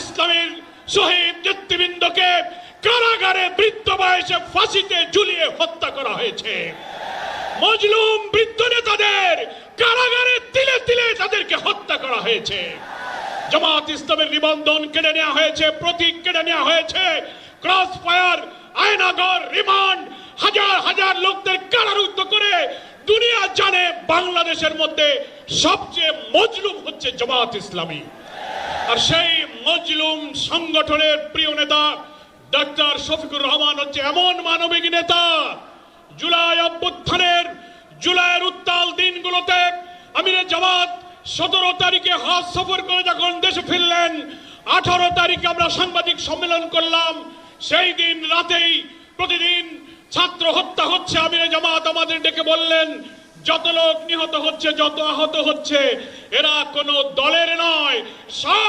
ইসলামের শহীদ নেতৃবৃন্দকে কারাগারে বৃদ্ধ বয়সে ফাঁসিতে ঝুলিয়ে হত্যা করা হয়েছে। মজলুম বৃদ্ধ নেতাদের কারাগারে তিলে তিলে তাদেরকে হত্যা করা হয়েছে। জামাত ইসলামের নিবন্ধন কেড়ে নেওয়া হয়েছে, প্রতীক কেড়ে নেওয়া হয়েছে। ক্রস ফায়ার আয়নাগর রিমান্ড হাজার হাজার লোকদের কারারুদ্ধ করে দুনিয়া জানে বাংলাদেশের মধ্যে সবচেয়ে মজলুম হচ্ছে জামাত ইসলামী। আর সেই মজলুম সংগঠনের প্রিয় নেতা, ডাক্তার শফিকুর রহমান হচ্ছে এমন মানবিক নেতা, জুলাই অভ্যুত্থানের, জুলাইয়ের উত্তাল দিনগুলোতে আমিরে জামাত সতেরো তারিখে হজ সফর করে যখন দেশে ফিরলেন, আঠারো তারিখে আমরা সাংবাদিক সম্মেলন করলাম। সেই দিন রাতেই প্রতিদিন ছাত্র হত্যা হচ্ছে, আমিরে জামাত আমাদের ডেকে বললেন, যত লোক নিহত হচ্ছে, যত আহত হচ্ছে, এরা কোনো দলের নয়, সব